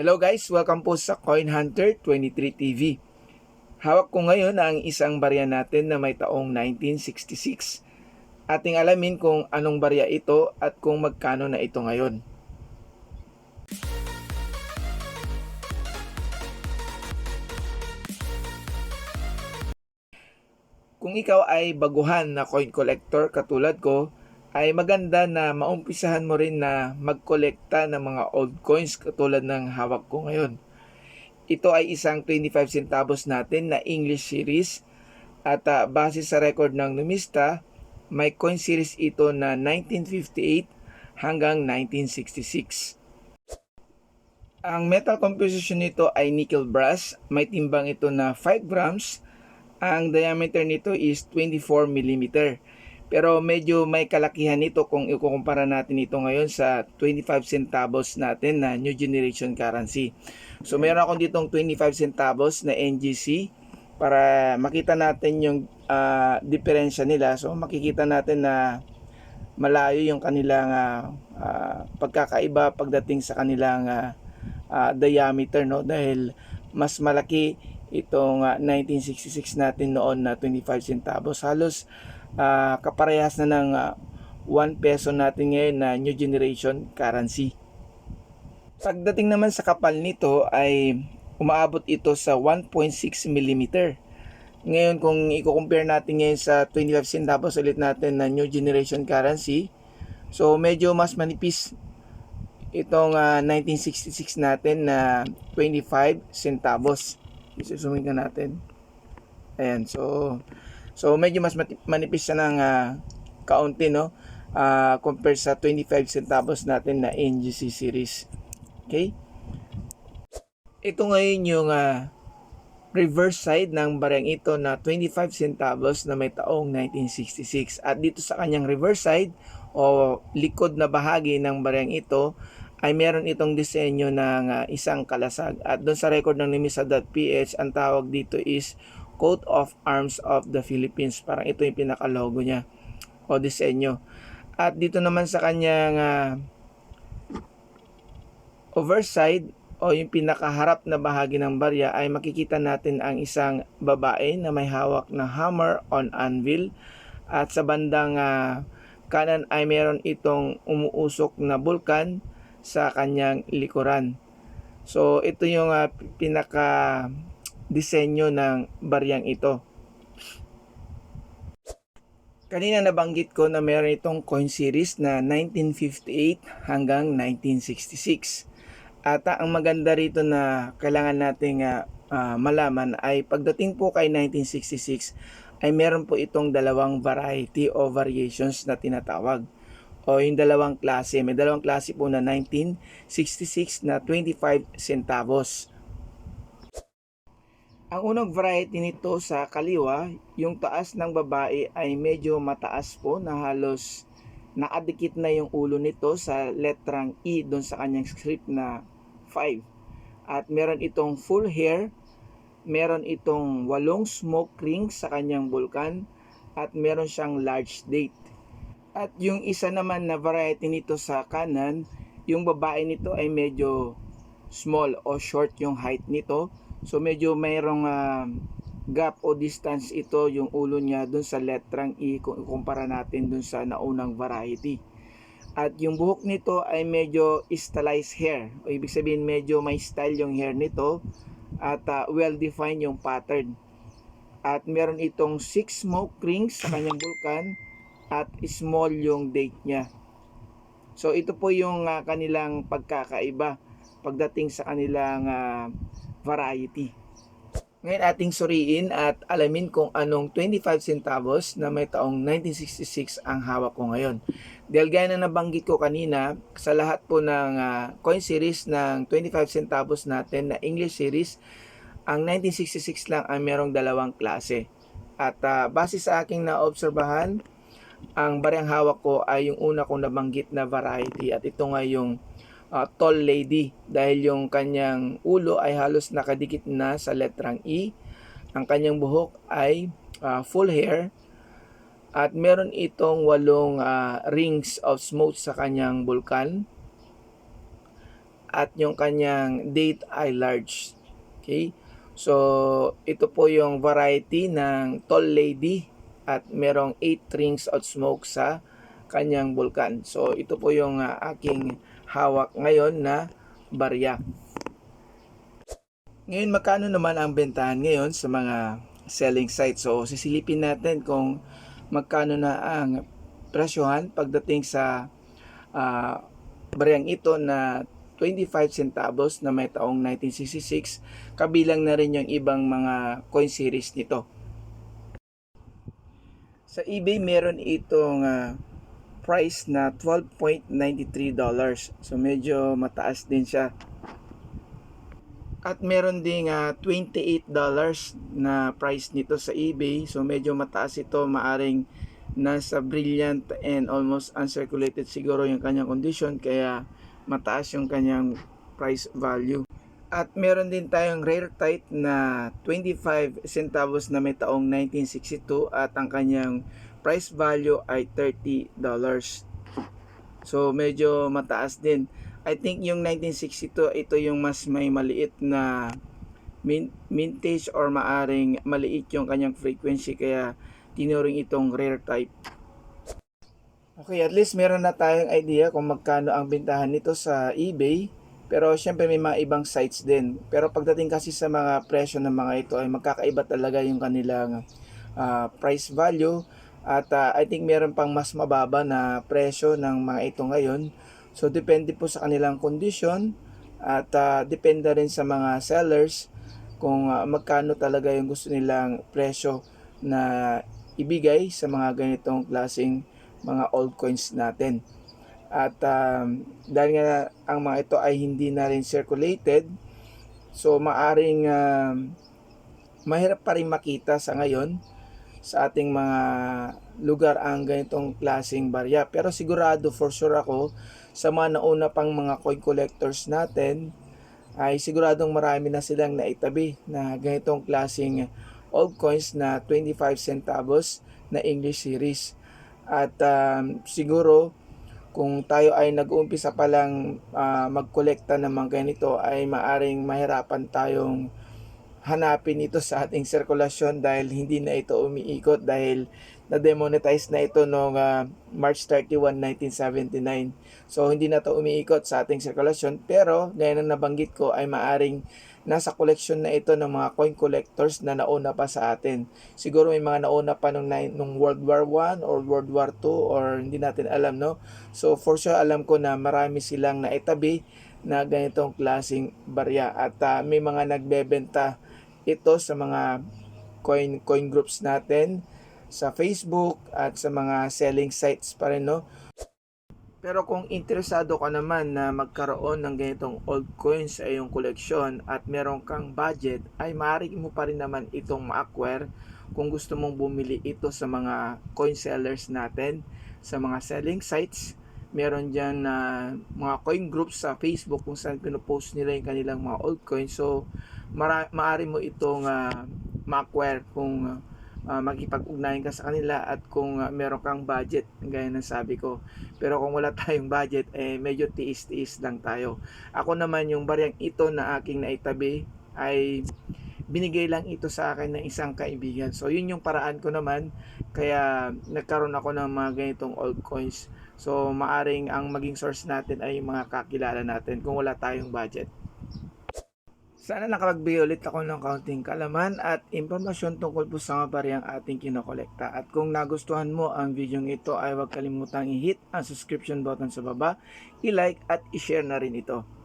Hello guys, welcome po sa Coin Hunter 23 TV. Hawak ko ngayon ang isang barya natin na may taong 1966. Ating alamin kung anong barya ito at kung magkano na ito ngayon. Kung ikaw ay baguhan na coin collector katulad ko, ay maganda na maumpisahan mo rin na magkolekta ng mga old coins katulad ng hawak ko ngayon. Ito ay isang 25 centavos natin na English series at ah, base sa record ng numista, may coin series ito na 1958 hanggang 1966. Ang metal composition nito ay nickel brass, may timbang ito na 5 grams, ang diameter nito is 24 mm. Pero medyo may kalakihan nito kung ikukumpara natin ito ngayon sa 25 centavos natin na new generation currency. So meron akong ditong 25 centavos na NGC para makita natin yung ah, diferensya nila. So makikita natin na malayo yung kanilang ah, pagkakaiba pagdating sa kanilang ah, ah, diameter no dahil mas malaki itong ah, 1966 natin noon na 25 centavos halos ah, kaparehas na ng ah, 1 peso natin ngayon na new generation currency. Pagdating naman sa kapal nito ay umaabot ito sa 1.6 mm ngayon kung i-compare natin ngayon sa 25 centavos ulit natin na new generation currency so medyo mas manipis itong ah, 1966 natin na 25 centavos. Isusumin ka natin. Ayan so so medyo mas manipis siya ng ah, kaunti no? Ah, compare sa 25 centavos natin na NGC series. Okay? Ito ngayon yung ah, reverse side ng barang ito na 25 centavos na may taong 1966 at dito sa kanyang reverse side o likod na bahagi ng barang ito ay meron itong disenyo ng ah, isang kalasag. At doon sa record ng nimisa.ph ang tawag dito is coat of arms of the Philippines. Parang ito yung pinaka logo niya. O disenyo. At dito naman sa kanyang ah, overside o yung pinakaharap na bahagi ng barya ay makikita natin ang isang babae na may hawak na hammer on anvil. At sa bandang ah, kanan ay meron itong umuusok na bulkan sa kanyang likuran. So ito yung ah, pinaka disenyo ng baryang ito. Kanina nabanggit ko na meron itong coin series na 1958 hanggang 1966. At ang maganda rito na kailangan nating ah, ah, malaman ay pagdating po kay 1966 ay meron po itong dalawang variety o variations na tinatawag o yung dalawang klase. May dalawang klase po na 1966 na 25 centavos. Ang unang variety nito sa kaliwa, yung taas ng babae ay medyo mataas po na halos nakadikit na yung ulo nito sa letrang E doon sa kanyang script na 5. At meron itong full hair, meron itong walong smoke rings sa kanyang bulkan, at meron siyang large date. At yung isa naman na variety nito sa kanan, yung babae nito ay medyo small o short yung height nito. So medyo mayroong ah, gap o distance ito yung ulo niya dun sa letrang E kung ikumpara natin dun sa naunang variety. At yung buhok nito ay medyo stylized hair. O ibig sabihin medyo may style yung hair nito at ah, well-defined yung pattern. At meron itong 6 smoke rings sa kanyang bulkan at small yung date niya. So ito po yung ah, kanilang pagkakaiba pagdating sa kanilang ah, variety. Ngayon ating suriin at alamin kung anong 25 centavos na may taong 1966 ang hawak ko ngayon. Dahil gaya na nabanggit ko kanina, sa lahat po ng ah, coin series ng 25 centavos natin na English series, ang 1966 lang ang merong dalawang klase. At ah, base sa aking naobserbahan, ang barang hawak ko ay yung una kong nabanggit na variety at ito nga yung ah, tall lady dahil yung kanyang ulo ay halos nakadikit na sa letrang E. Ang kanyang buhok ay ah, full hair at meron itong walong ah, rings of smoke sa kanyang bulkan. at yung kanyang date ay large. Okay? So, ito po yung variety ng Tall Lady at merong 8 rings of smoke sa kanyang bulkan. So, ito po yung ah, aking hawak ngayon na barya. Ngayon, magkano naman ang bentahan ngayon sa mga selling sites? So, sisilipin natin kung magkano na ang presyohan pagdating sa ah, baryang ito na 25 centavos na may taong 1966 kabilang na rin yung ibang mga coin series nito. Sa eBay meron itong ah, price na 12.93 dollars. So medyo mataas din siya. At meron ding ah, 28 dollars na price nito sa eBay. So medyo mataas ito, maaring nasa brilliant and almost uncirculated siguro yung kanyang condition kaya mataas yung kanyang price value. At meron din tayong rare tight na 25 centavos na may taong 1962 at ang kanyang price value ay 30 dollars. So medyo mataas din. I think yung 1962 ito yung mas may maliit na min- mintage or maaring maliit yung kanyang frequency kaya tinuring itong rare type. Okay, at least meron na tayong idea kung magkano ang bintahan nito sa eBay. Pero syempre may mga ibang sites din. Pero pagdating kasi sa mga presyo ng mga ito ay magkakaiba talaga yung kanilang ah, price value. At ah, I think meron pang mas mababa na presyo ng mga ito ngayon. So depende po sa kanilang condition at ah, depende rin sa mga sellers kung ah, magkano talaga yung gusto nilang presyo na ibigay sa mga ganitong klaseng mga old coins natin. At um, dahil nga ang mga ito ay hindi na rin circulated, so maaring um, mahirap pa rin makita sa ngayon sa ating mga lugar ang ganitong klaseng barya. Pero sigurado for sure ako sa mga nauna pang mga coin collectors natin ay siguradong marami na silang naitabi na ganitong klaseng old coins na 25 centavos na English series. At um, siguro kung tayo ay nag-uumpisa pa lang ah, magkolekta ng mga ganito ay maaring mahirapan tayong hanapin ito sa ating sirkulasyon dahil hindi na ito umiikot dahil na-demonetize na ito noong ah, March 31, 1979. So hindi na ito umiikot sa ating sirkulasyon pero gaya ng nabanggit ko ay maaring nasa collection na ito ng mga coin collectors na nauna pa sa atin. Siguro may mga nauna pa nung, nung World War 1 or World War 2 or hindi natin alam no. So for sure alam ko na marami silang naitabi na ganitong klaseng barya at ah, may mga nagbebenta ito sa mga coin coin groups natin sa Facebook at sa mga selling sites pa rin no. Pero kung interesado ka naman na magkaroon ng ganitong old coins sa iyong koleksyon at meron kang budget, ay maaari mo pa rin naman itong ma-acquire kung gusto mong bumili ito sa mga coin sellers natin, sa mga selling sites. Meron dyan na mga coin groups sa Facebook kung saan pinopost nila yung kanilang mga old coins. So, mara- maaari mo itong ah, ma-acquire kung ah, makipag-ugnayan ka sa kanila at kung ah, meron kang budget, gaya ng sabi ko. Pero kung wala tayong budget, eh medyo tiis-tiis lang tayo. Ako naman yung baryang ito na aking naitabi ay binigay lang ito sa akin ng isang kaibigan. So yun yung paraan ko naman kaya nagkaroon ako ng mga ganitong old coins. So maaring ang maging source natin ay mga kakilala natin kung wala tayong budget. Sana nakapagbigay ulit ako ng kaunting kalaman at impormasyon tungkol po sa mga bariyang ating kinokolekta. At kung nagustuhan mo ang video ito ay huwag kalimutang i-hit ang subscription button sa baba, i-like at i-share na rin ito.